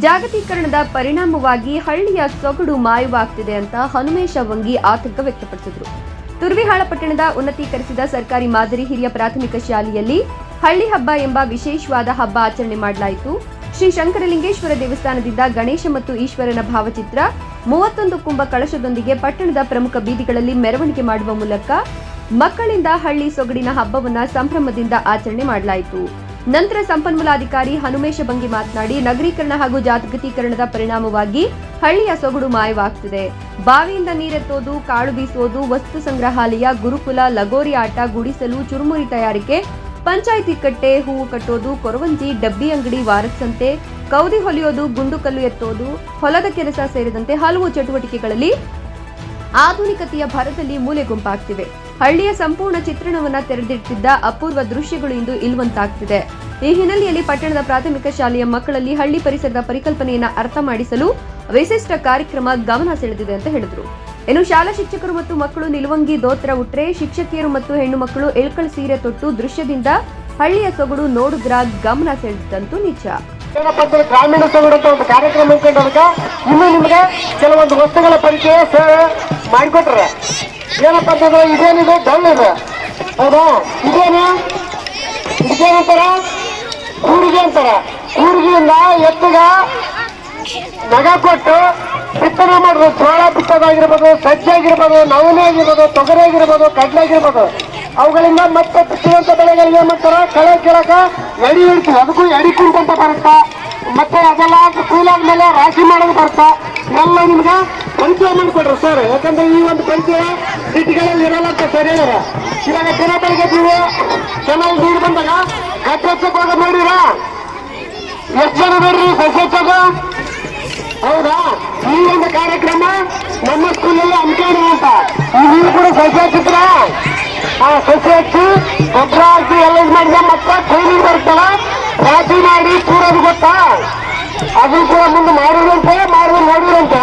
ಜಾಗತೀಕರಣದ ಪರಿಣಾಮವಾಗಿ ಹಳ್ಳಿಯ ಸೊಗಡು ಮಾಯವಾಗ್ತಿದೆ ಅಂತ ಹನುಮೇಶ ವಂಗಿ ಆತಂಕ ವ್ಯಕ್ತಪಡಿಸಿದರು. ತುರ್ವಿಹಾಳ ಪಟ್ಟಣದ ಉನ್ನತೀಕರಿಸಿದ ಸರ್ಕಾರಿ ಮಾದರಿ ಹಿರಿಯ ಪ್ರಾಥಮಿಕ ಶಾಲೆಯಲ್ಲಿ ಹಳ್ಳಿ ಹಬ್ಬ ಎಂಬ ವಿಶೇಷವಾದ ಹಬ್ಬ ಆಚರಣೆ ಮಾಡಲಾಯಿತು. ಶ್ರೀ ಶಂಕರಲಿಂಗೇಶ್ವರ ದೇವಸ್ಥಾನದಿಂದ ಗಣೇಶ ಮತ್ತು ಈಶ್ವರನ ಭಾವಚಿತ್ರ, ಮೂವತ್ತೊಂದು ಕುಂಭ ಕಳಶದೊಂದಿಗೆ ಪಟ್ಟಣದ ಪ್ರಮುಖ ಬೀದಿಗಳಲ್ಲಿ ಮೆರವಣಿಗೆ ಮಾಡುವ ಮೂಲಕ ಮಕ್ಕಳಿಂದ ಹಳ್ಳಿ ಸೊಗಡಿನ ಹಬ್ಬವನ್ನು ಸಂಭ್ರಮದಿಂದ ಆಚರಣೆ ಮಾಡಲಾಯಿತು. ನಂತರ ಸಂಪನ್ಮೂಲಾಧಿಕಾರಿ ಹನುಮೇಶ ಬಂಗಿ ಮಾತನಾಡಿ, ನಗರೀಕರಣ ಹಾಗೂ ಜಾಗತೀಕರಣದ ಪರಿಣಾಮವಾಗಿ ಹಳ್ಳಿಯ ಸೊಗಡು ಮಾಯವಾಗ್ತಿದೆ. ಬಾವಿಯಿಂದ ನೀರೆತ್ತೋದು ಕಾಳು ಬೀಸೋದು, ವಸ್ತು ಸಂಗ್ರಹಾಲಯ, ಗುರುಕುಲ, ಲಗೋರಿ ಆಟ, ಗುಡಿಸಲು, ಚುರುಮುರಿ ತಯಾರಿಕೆ, ಪಂಚಾಯಿತಿ ಕಟ್ಟೆ, ಹೂವು ಕಟ್ಟೋದು, ಕೊರವಂಜಿ, ಡಬ್ಬಿ ಅಂಗಡಿ ವಾರಸಂತೆ ಕೌದಿ ಹೊಲಿಯೋದು ಗುಂಡುಕಲ್ಲು ಎತ್ತೋದು, ಹೊಲದ ಕೆಲಸ ಸೇರಿದಂತೆ ಹಲವು ಚಟುವಟಿಕೆಗಳಲ್ಲಿ ಆಧುನಿಕತೆಯ ಭರದಲ್ಲಿ ಮೂಲೆ ಗುಂಪಾಗ್ತಿವೆ. ಹಳ್ಳಿಯ ಸಂಪೂರ್ಣ ಚಿತ್ರಣವನ್ನ ತೆರೆದಿಟ್ಟಿದ್ದ ಅಪೂರ್ವ ದೃಶ್ಯಗಳು ಇಂದು ಇಲ್ವಂತಾಗ್ತಿದೆ. ಈ ಹಿನ್ನೆಲೆಯಲ್ಲಿ ಪಟ್ಟಣದ ಪ್ರಾಥಮಿಕ ಶಾಲೆಯ ಮಕ್ಕಳಲ್ಲಿ ಹಳ್ಳಿ ಪರಿಸರದ ಪರಿಕಲ್ಪನೆಯನ್ನ ಅರ್ಥ ಮಾಡಿಸಲು ವಿಶಿಷ್ಟ ಕಾರ್ಯಕ್ರಮ ಗಮನ ಸೆಳೆದಿದೆ ಅಂತ ಹೇಳಿದರು. ಇನ್ನು ಶಾಲಾ ಶಿಕ್ಷಕರು ಮತ್ತು ಮಕ್ಕಳು ನಿಲುವಂಗಿ, ದೋತ್ರ, ಉಟ್ರೆ, ಶಿಕ್ಷಕಿಯರು ಮತ್ತು ಹೆಣ್ಣು ಮಕ್ಕಳು ಎಳ್ಕಳ ಸೀರೆ ತೊಟ್ಟು ದೃಶ್ಯದಿಂದ ಹಳ್ಳಿಯ ಸೊಗಡು ನೋಡುಗ್ರ ಗಮನ ಸೆಳೆದಂತೂ ನಿಜ ಗ್ರಾಮೀಣ ಸೊಗಡು ಅಂತ ಒಂದು ಕಾರ್ಯಕ್ರಮ ಇನ್ನು ನಿಮಗೆ ಕೆಲವೊಂದು ವಸ್ತುಗಳ ಪರಿಚಯ ಮಾಡಿಕೊಟ್ರೆ. ಏನಪ್ಪ ಅಂತಂದ್ರೆ ಇದೇನಿದೆ ಡೌನ್ ಇದೆ. ಹೌದಾ? ಇದೇನು? ಇದಕ್ಕೇನಂತಾರ ಕೂರಿಗೆ ಅಂತಾರ? ಕೂರಿಗೆಯಿಂದ ಎತ್ತಿಗ ನಗ ಕೊಟ್ಟು ಬಿತ್ತನೆ ಮಾಡೋದು. ಜೋಳ ಬಿತ್ತೋದಾಗಿರ್ಬೋದು, ಸಜ್ಜೆ ಆಗಿರ್ಬೋದು ನವನೆ ಆಗಿರ್ಬೋದು, ತೊಗರಿ ಆಗಿರ್ಬೋದು, ಕಡಲೆ ಆಗಿರ್ಬೋದು. ಅವುಗಳಿಂದ ಮತ್ತೆ ಬಿತ್ತಿದಂತ ಬೆಳೆಗಳಿಗೆ ಏನ್ ಮಾಡ್ತಾರ? ಕಳೆ ಕೇಳಕ ಎಡಿ ಹಿಡ್ತೀವಿ ಅದಕ್ಕೂ ಎಡಿ ಕುಂಟ ಅಂತ ಬರುತ್ತಾ? ಮತ್ತೆ ಅದೆಲ್ಲ ಕುಯ್ಲಾದ್ಮೇಲೆ ರಾಶಿ ಮಾಡೋದು ಬರುತ್ತಾ? ಎಲ್ಲ ನಿಮ್ಗೆ ಪರಿಚಯ ಮಾಡಿಕೊಡ್ರಿ ಸರ್ ಯಾಕಂದ್ರೆ ಈ ಒಂದು ಪರಿಚಯ ಸಿಟಿಗಳಲ್ಲಿ ಇರಲ್ಲ ಅಂತ ಸರ್ ಹೇಳ್ಯಾರ ಇವಾಗ ದಿನ ಬೆಳಗ್ಗೆ ನೀವು ಚೆನ್ನಾಗಿ ನೀರು ಬಂದಾಗ ಕಟ್ಟಕ್ಕೆ ಹೋಗ ನೋಡಿರಾ ಎಷ್ಟು ಜನ ನೋಡ್ರಿ ಸಸ್ಯೋತ್ಸವ ಹೌದಾ? ಈ ಒಂದು ಕಾರ್ಯಕ್ರಮ ನಮ್ಮ ಸ್ಕೂಲಲ್ಲಿ ಹಮ್ಮಿಕೊಂಡು ಅಂತ. ನೀವು ಕೂಡ ಸಸ್ಯ ಹಚ್ಚಿದ್ರ ಆ ಸಸ್ಯ ಹಚ್ಚಿ ಗೊಬ್ಬರ ಹಾಕಿ ಎಲ್ಲ ಮಾಡಿದ ಮತ್ತೆ ಟ್ರೈನಿಂಗ್ ಬರುತ್ತಲ್ಲ? ರಾಜಿ ಮಾಡಿ ಕೂರೋದು ಗೊತ್ತಾ? ಅದು ಕೂಡ ಮುಂದೆ ಮಾಡಿದ್ರಂತೆ ಮಾಡಿದ್ರೆ ನೋಡಿದ್ರಂತೆ.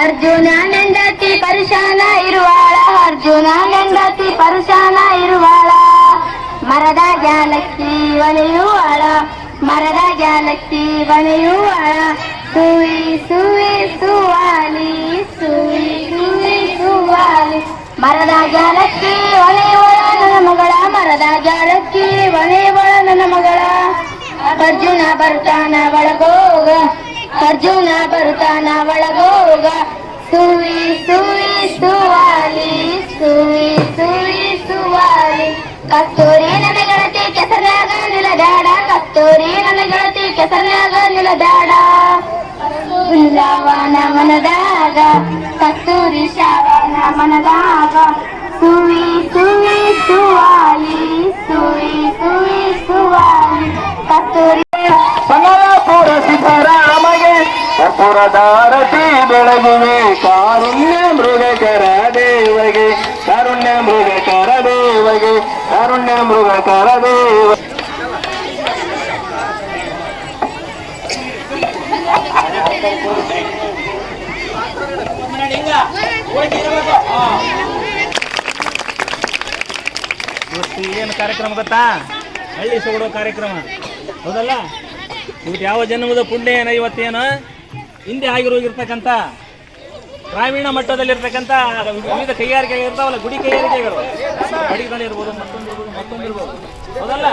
ಅರ್ಜುನ ನೆಂಡತಿ ಪರಶಾನ ಇರುವಾಳ ಅರ್ಜುನ ನೆಂಡತಿ ಪರಶಾನ ಇರುವಾಳ. ಮರದ ಜಾಲಕ್ಕಿ ಒಲೆಯುವಾಳ, ಮರದ ಜಾಲಕ್ಕಿ ಒಲೆಯುವಾಳ. ಸುವಿ ಸುವಿ ಸುವಾಲಿ ಸುವಿ ಸುವಿ ಸುವಾಲಿ. ಮರದ ಜಾಲಕ್ಕಿ ಒಲೆಯುವಳ, ನನ್ನ ಮಗಳ. ಮರದ ಜಾಲಕ್ಕಿ ಒಲೆಯುವಳ, ನನ್ನ ಮಗಳ. ಅರ್ಜುನ ಬರ್ತಾನ ಒಳಗೋಗ. ಅರ್ಜುನ ಬರ್ತಾನ ಒಳಗೋಗ. ಸುವಿ ಸುವಿ, ಸುವಾಲಿ, ಸುವಿ ಸುವಿ, ಸುವಾಲಿ. ಕಸ್ತೂರಿ ನನ್ನ ಗೆಳತಿ ಕೆಸರಾಗ ನಿಲದಾಡ. ಕಸ್ತೂರಿ ನನ್ನ ಗೆಳತಿ ಕೆಸರಾಗ ನಿಲದಾಡ. ಬೃಂದಾವನ ಮನದಾಗ ಕಸ್ತೂರಿ ಶಾವನ ಮನದಾಗ. ಸುವಿ ಸುವಿ, ಸುವಾಲಿ, ಸುವಿ ಸುವಿ, ಸುವಾಲಿ. ಕಸ್ತೂರಿ ಕಪುರದಾರತಿ ಬೆಳಗುವೆ. ಕಾರುಣ್ಯ ಮೃಗಕರ ದೇವಗೆ, ಕಾರುಣ್ಯ ಮೃಗಕರ ದೇವಗೆ, ಕಾರುಣ್ಯ ಮೃಗಕರ ದೇವ ಏನು ಕಾರ್ಯಕ್ರಮ ಗೊತ್ತಾ? ಹಳ್ಳಿ ಸೊಗಡೋ ಕಾರ್ಯಕ್ರಮ. ಹೌದಲ್ಲ? ಇವತ್ತು ಯಾವ ಜನ್ಮದ ಪುಣ್ಯ ಏನ, ಇವತ್ತೇನು? ಹಿಂದೆ ಆಗಿರೋಗಿರ್ತಕ್ಕಂಥ ಗ್ರಾಮೀಣ ಮಟ್ಟದಲ್ಲಿರ್ತಕ್ಕಂಥ ವಿವಿಧ ಕೈಗಾರಿಕೆ ಇರ್ತಾವಲ್ಲ ಗುಡಿ ಕೈಗಾರಿಕೆಗಳು. ಅಡಿಗೆ ಇರ್ಬೋದು ಮತ್ತೊಂದು ಇರ್ಬೋದು ಮತ್ತೊಂದು ಇರ್ಬೋದು. ಹೌದಲ್ಲ